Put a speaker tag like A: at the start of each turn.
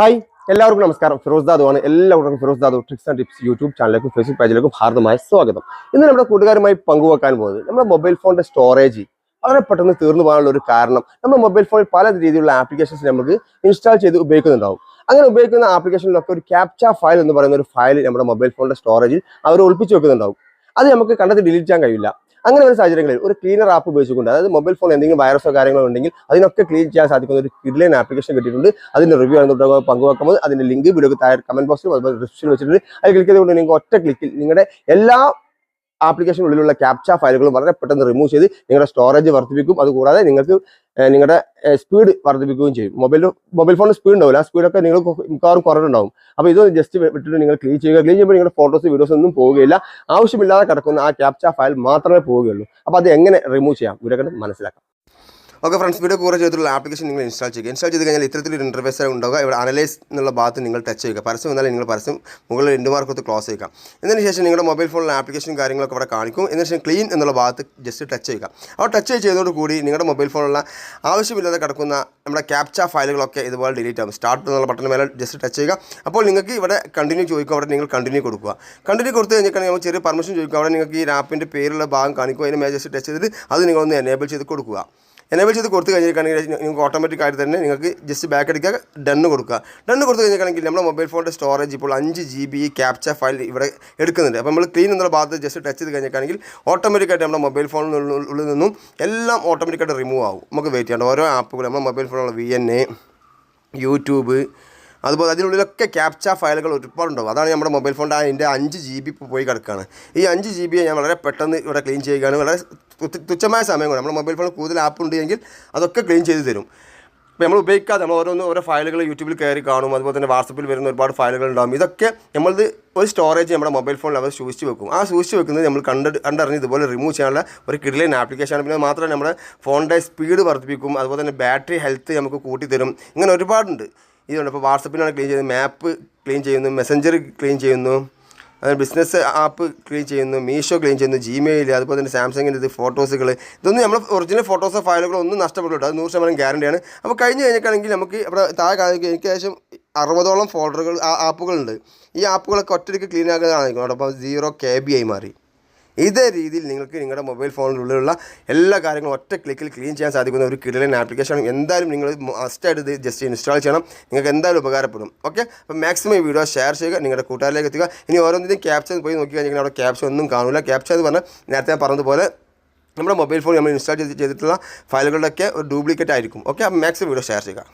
A: Hi എല്ലാവർക്കും നമസ്കാരം. ഫിറോസ് ദാദു ആണ്. എല്ലാവർക്കും Firoz Dadu tricks and tips YouTube ചാനലിലേക്കും Facebook പേജിലേക്കും ഹാർദമായ സ്വാഗതം. ഇന്ന് നമ്മുടെ കൂട്ടുകാരുമായി പങ്കുവെക്കാൻ പോകുന്നത് നമ്മുടെ മൊബൈൽ ഫോണിന്റെ സ്റ്റോറേജ് വളരെ പെട്ടെന്ന് തീർന്നു പോകാനുള്ള ഒരു കാരണം നമ്മുടെ മൊബൈൽ ഫോണിൽ പല രീതിയിലുള്ള ആപ്ലിക്കേഷൻസ് നമുക്ക് ഇൻസ്റ്റാൾ ചെയ്ത് ഉപയോഗിക്കുന്നുണ്ടാവും. അങ്ങനെ ഉപയോഗിക്കുന്ന ആപ്ലിക്കേഷനിലൊക്കെ ഒരു ക്യാപ്ച ഫയൽ എന്ന് പറയുന്ന ഒരു ഫയൽ നമ്മുടെ മൊബൈൽ ഫോണിന്റെ സ്റ്റോറേജിൽ അവർ ഒളിപ്പിച്ച് വെക്കുന്നുണ്ടാവും. അത് നമുക്ക് കണ്ടെത്തി ഡിലീറ്റ് ചെയ്യാൻ കഴിയില്ല. അങ്ങനെ ഒരു സാഹചര്യങ്ങളിൽ ഒരു ക്ലീനർ ആപ്പ് ഉപയോഗിച്ചുകൊണ്ട് അതായത് മൊബൈൽ ഫോൺ എന്തെങ്കിലും വൈറസോ കാര്യങ്ങളോ ഉണ്ടെങ്കിൽ അതിനൊക്കെ ക്ലീൻ ചെയ്യാൻ സാധിക്കുന്ന ഒരു കിഡ്ലൈൻ ആപ്ലിക്കേഷൻ കിട്ടിയിട്ടുണ്ട്. അതിന്റെ റിവ്യൂ ആണ് തൊട്ട് പങ്കുവെക്കുമ്പോൾ അതിന്റെ ലിങ്ക് വീഡിയോ താഴെ കമന്റ് ബോക്സിൽ അതുപോലെ ഡിസ്ക്രിപ്ഷനിൽ വെച്ചിട്ടുണ്ട്. അത് ക്ലിക്ക് ചെയ്തുകൊണ്ട് നിങ്ങൾക്ക് ഒറ്റ ക്ലിക്കിൽ നിങ്ങളുടെ എല്ലാ ആപ്ലിക്കേഷനുള്ളിലുള്ള ക്യാപ്ച ഫയലുകളും വളരെ പെട്ടെന്ന് റിമൂവ് ചെയ്ത് നിങ്ങളുടെ സ്റ്റോറേജ് വർദ്ധിപ്പിക്കും. അതുകൂടാതെ നിങ്ങൾക്ക് നിങ്ങളുടെ സ്പീഡ് വർദ്ധിപ്പിക്കുകയും ചെയ്യും. മൊബൈൽ മൊബൈൽ ഫോണിന് സ്പീഡ് ഉണ്ടാവില്ല. ആ സ്പീഡൊക്കെ നിങ്ങൾ മിക്കവാറും കുറവുണ്ടാവും. അപ്പോൾ ഇത് ജസ്റ്റ് വിട്ടിട്ട് നിങ്ങൾ ക്ലീൻ ചെയ്യുക. ക്ലീൻ ചെയ്യുമ്പോൾ നിങ്ങളുടെ ഫോട്ടോസ് വീഡിയോസ് ഒന്നും പോവുകയില്ല. ആവശ്യമില്ലാതെ കിടക്കുന്ന ആ ക്യാപ്ച ഫയൽ മാത്രമേ പോവുകയുള്ളൂ. അപ്പോൾ അത് എങ്ങനെ റിമൂവ് ചെയ്യാം? ഇവിടെ കണ്ട് മനസ്സിലാക്കാം. ഓക്കെ ഫ്രണ്ട്സ് വീഡിയോ കൂടെ ചെയ്തിട്ടുള്ള ആപ്ലിക്കേഷൻ നിങ്ങൾ ഇൻസ്റ്റാൾ ചെയ്യുക. ഇൻസ്റ്റാൾ ചെയ്ത് കഴിഞ്ഞാൽ ഇത്തരത്തിലൊരു ഇന്റർഫേസ് ഉണ്ടാവുക. ഇവിടെ അനലൈസ് എന്നുള്ള ഭാഗത്ത് നിങ്ങൾ ടച്ച് ചെയ്യുക. പരസ്യം വന്നാൽ നിങ്ങൾ പരസ്യം മുകളിൽ രണ്ട് മാർക്ക് ക്ലോസ് ചെയ്യുക. എന്നതിന് ശേഷം നിങ്ങളുടെ മൊബൈൽ ഫോണിലെ ആപ്ലിക്കേഷൻ കാര്യങ്ങളൊക്കെ ഇവിടെ കാണിക്കും. എന്നതിന് ശേഷം ക്ലീൻ എന്നുള്ള ഭാഗത്ത് ജസ്റ്റ് ടച്ച് ചെയ്യുക. അപ്പോൾ ടച്ച് ചെയ്യുന്നതോട് കൂടി നിങ്ങളുടെ മൊബൈൽ ഫോണിലുള്ള ആവശ്യമില്ലാതെ കിടക്കുന്ന നമ്മുടെ ക്യാപ്ച ഫയലുകളൊക്കെ ഇതുപോലെ ഡിലീറ്റ് ആകും സ്റ്റാർട്ട് എന്നുള്ള ബട്ടൺ മേലെ ജസ്റ്റ് ടച്ച് ചെയ്യുക. അപ്പോൾ നിങ്ങൾക്ക് ഇവിടെ കണ്ടിന്യൂ ചോദിക്കും. അവിടെ നിങ്ങൾ കണ്ടിന്യൂ കൊടുക്കുക. കണ്ടിന്യൂ കൊടുത്ത് കഴിഞ്ഞാൽ നമ്മൾ ചെറിയ പെർമിഷൻ ചോദിക്കും അവിടെ നിങ്ങൾക്ക് ഈ ആപ്പിന്റെ പേരുള്ള ഭാഗം കാണിക്കും. അതിന് മേലെ ജസ്റ്റ് ടച്ച് ചെയ്തിട്ട് അത് നിങ്ങളൊന്ന് എനേബിൾ ചെയ്ത് കൊടുക്കുക. എനേബിൾ ചെയ്ത് കൊടുത്തു കഴിഞ്ഞിരിക്കുകയാണെങ്കിൽ നിങ്ങൾക്ക് ഓട്ടോമാറ്റിക് ആയിട്ട് തന്നെ നിങ്ങൾക്ക് ജസ്റ്റ് ബാക്ക് അടിക്കുക ഡണ്ണ് കൊടുക്കുക. ഡണ്ണ് കൊടുത്തു കഴിഞ്ഞിരിക്കുകയാണെങ്കിൽ നമ്മുടെ മൊബൈൽ ഫോണിന്റെ സ്റ്റോറേജ് ഇപ്പോൾ അഞ്ച് ജി ബി ക്യാപ്ച ഫയൽ ഇവിടെ എടുക്കുന്നുണ്ട്. അപ്പോൾ നമ്മൾ ക്ലീൻ എന്നുള്ള ഭാഗത്ത് ജസ്റ്റ് ടച്ച് ചെയ്ത് കഴിഞ്ഞിരിക്കുകയാണെങ്കിൽ ഓട്ടോമാറ്റിക്കായിട്ട് നമ്മുടെ മൊബൈൽ ഫോണിനുള്ളിൽ നിന്നും എല്ലാം ഓട്ടോമാറ്റിക്കായിട്ട് റിമൂവ് ആവും. നമുക്ക് വെയിറ്റ് ചെയ്യേണ്ട ഓരോ ആപ്പുകൾ നമ്മുടെ മൊബൈൽ ഫോണുള്ള വി എൻ എ യൂട്യൂബ് അതുപോലെ അതിനുള്ളിലൊക്കെ ക്യാപ്ച ഫയലുകൾ ഒരുപാടുണ്ടാവും. അതാണ് നമ്മുടെ മൊബൈൽ ഫോണിന്റെ അതിന്റെ അഞ്ച് ജി ബി പോയി കിടക്കുകയാണ് ഈ അഞ്ച് ജി ബിയെ ഞാൻ വളരെ പെട്ടെന്ന് ഇവിടെ ക്ലീൻ ചെയ്യുകയാണ്. വളരെ തുച്ഛമായ സമയം കൊണ്ട് നമ്മുടെ മൊബൈൽ ഫോണിൽ കൂടുതൽ ആപ്പ് ഉണ്ടെങ്കിൽ അതൊക്കെ ക്ലീൻ ചെയ്ത് തരും. ഇപ്പോൾ നമ്മൾ ഉപയോഗിക്കാതെ നമ്മൾ ഓരോന്ന് ഓരോ ഫയലുകൾ യൂട്യൂബിൽ കയറി കാണും. അതുപോലെ തന്നെ വാട്സപ്പിൽ വരുന്ന ഒരുപാട് ഫയലുകൾ ഉണ്ടാകും ഇതൊക്കെ നമ്മളത് ഒരു സ്റ്റോറേജ് നമ്മുടെ മൊബൈൽ ഫോണിൽ അവർ സൂക്ഷിച്ച് വെക്കും. ആ സൂക്ഷിച്ച് വെക്കുന്നത് നമ്മൾ കണ്ട് കണ്ടറിഞ്ഞ് ഇതുപോലെ റിമൂവ് ചെയ്യാനുള്ള ഒരു കിഡ്ലൈൻ ആപ്ലിക്കേഷനാണ് പിന്നെ മാത്രമല്ല നമ്മുടെ ഫോണിന്റെ സ്പീഡ് വർദ്ധിപ്പിക്കും. അതുപോലെ തന്നെ ബാറ്ററി ഹെൽത്ത് നമുക്ക് കൂട്ടിത്തരും. ഇങ്ങനെ ഒരുപാടുണ്ട്. ഇതുണ്ട്. ഇപ്പോൾ വാട്സപ്പിനാണ് ക്ലീൻ ചെയ്യുന്നത്. മാപ്പ് ക്ലീൻ ചെയ്യുന്നു. മെസ്സഞ്ചർ ക്ലീൻ ചെയ്യുന്നു. അതായത് ബിസിനസ് ആപ്പ് ക്ലീൻ ചെയ്യുന്നു. മീഷോ ക്ലീൻ ചെയ്യുന്നു. ജിമെയിൽ അതുപോലെ തന്നെ സാംസങ്ങിന്റെ ഇത് ഫോട്ടോസുകൾ ഇതൊന്നും നമ്മൾ ഒറിജിനൽ ഫോട്ടോസോ ഫയലുകളോ ഒന്നും നഷ്ടപ്പെട്ടില്ല അത് നൂറ് ശതമാനം ഗ്യാരണ്ടിയാണ് അപ്പോൾ കഴിഞ്ഞ് കഴിഞ്ഞിട്ടാണെങ്കിൽ നമുക്ക് ഇവിടെ താഴെ കാണിക്കുക എനിക്ക് ഏകദേശം അറുപതോളം ഫോൾഡറുകൾ ആപ്പുകളുണ്ട് ഈ ആപ്പുകളൊക്കെ ഒറ്റയ്ക്ക് ക്ലീൻ ആക്കുന്നതാണ് അപ്പോൾ സീറോ കെ ബി ആയി മാറി. ഇതേ രീതിയിൽ നിങ്ങൾക്ക് നിങ്ങളുടെ മൊബൈൽ ഫോണിനുള്ളിലുള്ള എല്ലാ കാര്യങ്ങളും ഒറ്റ ക്ലിക്കിൽ ക്ലീൻ ചെയ്യാൻ സാധിക്കുന്ന ഒരു കിടലൻ ആപ്ലിക്കേഷൻ എന്തായാലും നിങ്ങൾ മസ്റ്റായിട്ട് ഇത് ജസ്റ്റ് ഇൻസ്റ്റാൾ ചെയ്യണം. നിങ്ങൾക്ക് എന്തായാലും ഉപകാരപ്പെടും. ഓക്കെ അപ്പോൾ മാക്സിമം ഈ വീഡിയോ ഷെയർ ചെയ്യുക നിങ്ങളുടെ കൂട്ടുകാരിലേക്ക് എത്തുക ഇനി ഓരോന്നിനും ക്യാപ്ചർ പോയി നോക്കി കഴിഞ്ഞാൽ അവിടെ ക്യാപ്ചർ ഒന്നും കാണില്ല ക്യാപ്ചർ എന്ന് പറഞ്ഞാൽ നേരത്തെ പറഞ്ഞതുപോലെ നമ്മുടെ മൊബൈൽ ഫോൺ നമ്മൾ ഇൻസ്റ്റാൾ ചെയ്ത് ചെയ്തിട്ടുള്ള ഫയലുകളുടെയൊക്കെ ഒരു ഡ്യൂപ്ലിക്കേറ്റ് ആയിരിക്കും. ഓക്കെ അപ്പോൾ മാക്സിമം വീഡിയോ ഷെയർ ചെയ്യുക.